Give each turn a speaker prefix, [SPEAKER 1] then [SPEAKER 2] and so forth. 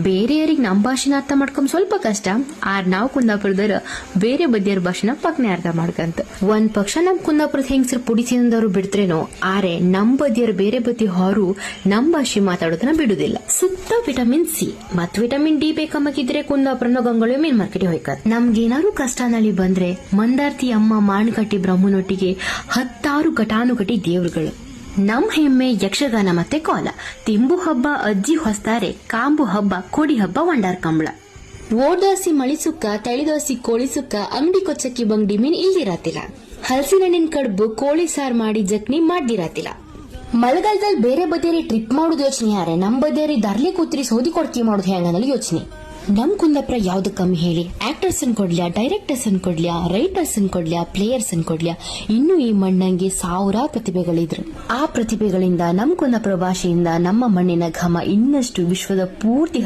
[SPEAKER 1] ಬೇರೆಯವರಿಗೆ ನಮ್ಮ ಭಾಷೆನ ಅರ್ಥ ಮಾಡ್ಕೊಂಡ್ ಸ್ವಲ್ಪ ಕಷ್ಟ, ಆರ್ ನಾವು ಕುಂದಾಪುರದವ್ರ ಬೇರೆ ಬದಿಯರ ಭಾಷೆನ ಪಕ್ನೆ ಅರ್ಥ ಮಾಡ್ಕಂತ. ಒಂದ್ ಪಕ್ಷ ನಮ್ ಕುಂದಾಪುರದ ಹೆಂಗಸರು ಪುಡಿ ಬಿಡ್ತ್ರೇನೋ ಆರೆ ನಮ್ ಬದಿಯರ್ ಬೇರೆ ಬದಿ ಹೊರು ನಮ್ ಭಾಷೆ ಮಾತಾಡೋದನ್ನ ಬಿಡುದಿಲ್ಲ. ಸುತ್ತ ವಿಟಮಿನ್ ಸಿ ಮತ್ ವಿಟಮಿನ್ ಡಿ ಬೇಕಮ್ಮಕ್ಕಿದ್ರೆ ಕುಂದಾಪುರನ ಗಂಗೊಳ್ಳಿ ಮೀನ್ ಮಾರ್ಕೆಟ್ ಹೋಯ್ಕತ್. ನಮ್ಗೇನಾದ್ರು ಕಷ್ಟ ನಳಿ ಬಂದ್ರೆ, ಮಂದಾರ್ತಿ ಅಮ್ಮ ಮಾಣಕಟ್ಟಿ ಬ್ರಹ್ಮನೊಟ್ಟಿಗೆ ಹತ್ತಾರು ಘಟಾನುಘಟಿ ದೇವ್ರುಗಳು. ನಮ್ ಹೆಮ್ಮೆ ಯಕ್ಷಗಾನ ಮತ್ತೆ ಕೋಲ. ತಿಂಬು ಹಬ್ಬ, ಅಜ್ಜಿ ಹೊಸ್ತಾರೆ ಕಾಂಬು ಹಬ್ಬ, ಕೋಡಿ ಹಬ್ಬ ವಂಡಾರ್ ಕಂಬಳ. ಓಡೋಸಿ ಮಳಿಸುಕ್ಕ ತಳಿದೋಸಿ ಕೋಳಿಸುಕ್ಕ ಅಂಗಡಿ ಕೊಚ್ಚಕ್ಕಿ ಬಂಗಡಿ ಮೀನ್ ಇಲ್ದಿರಾತಿಲ್ಲ ಹಲಸಿನಣ್ಣಿನ ಕಡುಬು, ಕೋಳಿ ಸಾರ್ ಮಾಡಿ ಜಕ್ನಿ ಮಾಡ್ದಿರಾತಿಲ್ಲ ಮಳೆಗಾಲದಲ್ಲಿ ಬೇರೆ ಬದೇರಿ ಟ್ರಿಪ್ ಮಾಡುದು ಯೋಚನೆ ಯಾರೆ? ನಮ್ ಬದೇರಿ ದರ್ಲಿ ಕೂತ್ರಿ ಸೋದಿ ಕೊಡ್ತಿ ಮಾಡೋದು ಹೆಂಗನಲ್ಲಿ ಯೋಚನೆ. ನಮ್ ಕುಂದಪ್ರ ಯಾವ್ದು ಕಮ್ಮಿ ಹೇಳಿ? ಆಕ್ಟರ್ಸ್ ಅನ್ ಕೊಡ್ಲ್ಯಾ ಡೈರೆಕ್ಟರ್ಸ್ ಅನ್ ಕೊಡ್ಲ್ಯಾ ರೈಟರ್ಸ್ ಅನ್ ಕೊಡ್ಲ್ಯಾ ಪ್ಲೇಯರ್ಸ್ ಅನ್ ಕೊಡ್ಲ್ಯಾ? ಇನ್ನು ಈ ಮಣ್ಣಂಗೆ ಸಾವಿರ ಪ್ರತಿಭೆಗಳಿದ್ರು. ಆ ಪ್ರತಿಭೆಗಳಿಂದ ನಮ್ ಕುಂದಪ್ರ ಭಾಷೆಯಿಂದ ನಮ್ಮ ಮಣ್ಣಿನ ಘಮ ಇನ್ನಷ್ಟು ವಿಶ್ವದ ಪೂರ್ತಿ